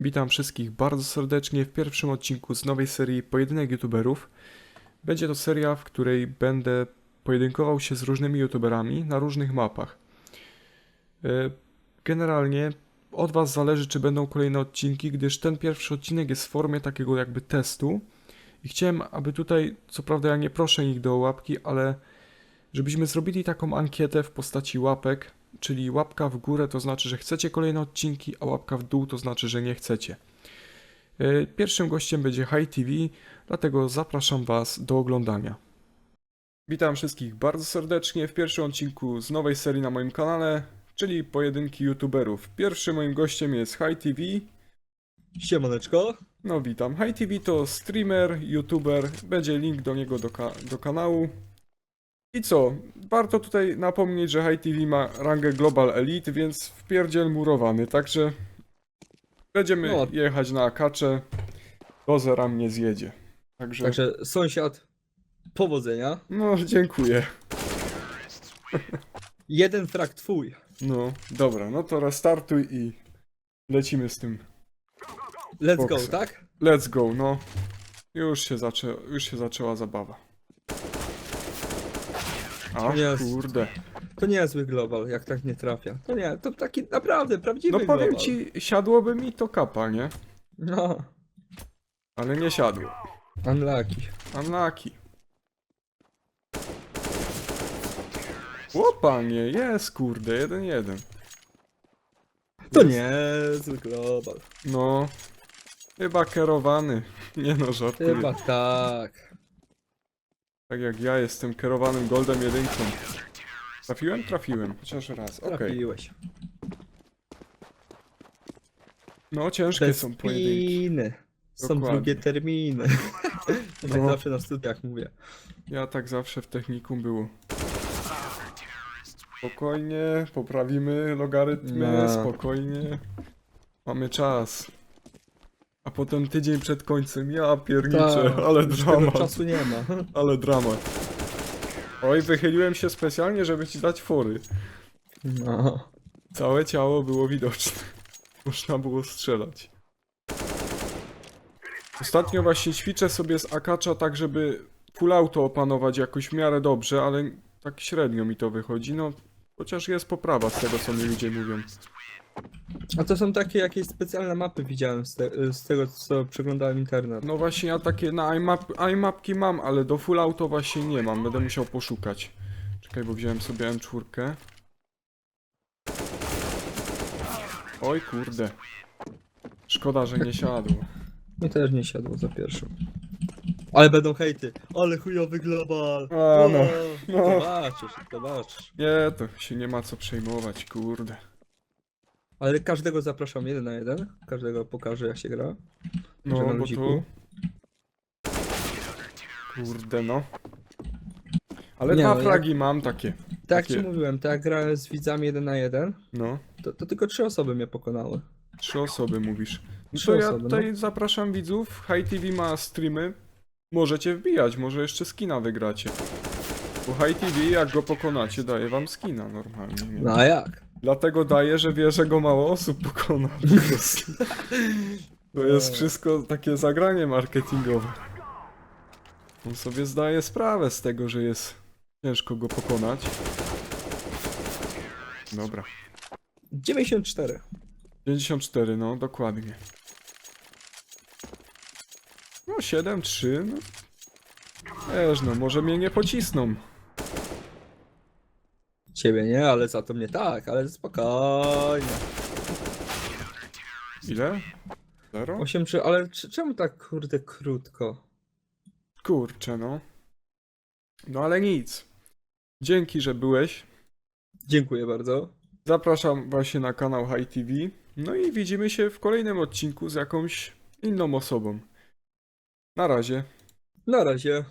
Witam wszystkich bardzo serdecznie w pierwszym odcinku z nowej serii Pojedynek YouTuberów. Będzie to seria, w której będę pojedynkował się z różnymi YouTuberami na różnych mapach. E, Generalnie od Was zależy, czy będą kolejne odcinki, gdyż ten pierwszy odcinek jest w formie takiego jakby testu. I chciałem, aby tutaj, co prawda ja nie proszę ich do łapki, ale żebyśmy zrobili taką ankietę w postaci łapek, czyli łapka w górę to znaczy, że chcecie kolejne odcinki, a łapka w dół to znaczy, że nie chcecie. E, Pierwszym gościem będzie High TV, dlatego zapraszam Was do oglądania. Witam wszystkich bardzo serdecznie w pierwszym odcinku z nowej serii na moim kanale, czyli pojedynki YouTuberów. Pierwszym moim gościem jest High TV. Siemaneczko. No witam. High TV to streamer, YouTuber, będzie link do niego do, ka- do kanału. I co? Warto tutaj napomnieć, że High TV ma rangę Global Elite, więc wpierdziel murowany, także będziemy No. jechać na akacze, do zera mnie zjedzie. Także, Także sąsiad, powodzenia. no dziękuję. Jeden frak twój. No, dobra, no to restartuj i lecimy z tym. Let's go, Boksa. tak? Let's go, no. Już się, zaczę- już się zaczęła zabawa. A, Jest. kurde. To nie jest zły global, jak tak nie trafia. To nie, to taki naprawdę prawdziwy No powiem global. ci, siadłoby mi to kapa, nie? No, Ale nie siadło. unlucky. Unlucky. Łopanie, jest kurde, jeden jeden. To nie jest zły global. No, chyba kierowany. Nie no, żartuję. Chyba tak. Tak jak ja jestem kierowanym Goldem jedynką. Trafiłem? Trafiłem, chociaż raz, okej. Trafiłeś. No, ciężkie Bez są pojedynki. spiny. Są Dokładnie. drugie terminy. tak No. zawsze na studiach mówię. Ja tak zawsze w technikum było. Spokojnie, poprawimy logarytmy, No. spokojnie. Mamy czas. A potem tydzień przed końcem, ja pierniczę, Tak, ale już tego dramat, czasu nie ma. ale dramat. Oj, wychyliłem się specjalnie, żeby ci dać fory. No. Całe ciało było widoczne. Można było strzelać. Ostatnio właśnie ćwiczę sobie z Akacza tak, żeby full auto opanować jakoś w miarę dobrze, ale tak średnio mi to wychodzi, no chociaż jest poprawa z tego, co mi ludzie mówią. A to są takie jakieś specjalne mapy widziałem z, te, z tego, co przeglądałem internet. No właśnie ja takie na iMap, iMapki mam, ale do full auto właśnie nie mam, będę musiał poszukać. Czekaj, bo wziąłem sobie M4. Oj kurde. Szkoda, że nie siadło. Mi też nie siadło za pierwszym. Ale będą hejty. Ale chujowy global. A, no, no. Zobaczysz, zobaczysz. Nie, to się nie ma co przejmować, kurde. Ale każdego zapraszam jeden na jeden. Każdego pokażę jak się gra. Że No, na bo luziku. to... Kurde, no. Ale Nie, dwa no, fragi mam takie. Tak jak ci mówiłem, tak jak grałem z widzami jeden na jeden, No. to, to tylko trzy osoby mnie pokonały. Trzy osoby mówisz. No Trzy to ja osoby, no. tutaj zapraszam widzów. High TV ma streamy. Możecie wbijać, może jeszcze skina wygracie. Bo High TV, jak go pokonacie, daje wam skina normalnie. Nie? No a jak? Dlatego daje, że wie, że go mało osób pokona. po prostu. To jest wszystko takie zagranie marketingowe. On sobie zdaje sprawę z tego, że jest ciężko go pokonać. Dobra. 94. 54, no dokładnie. No 7-3, no. Wiesz, no może mnie nie pocisną. Ciebie nie, ale za to mnie tak, ale spokojnie. Ile? Zero? 8 3, ale czy, czemu tak kurde krótko? Kurczę, no. No ale nic. Dzięki, że byłeś. Dziękuję bardzo. Zapraszam właśnie na kanał High TV. No i widzimy się w kolejnym odcinku z jakąś inną osobą. Na razie. Na razie.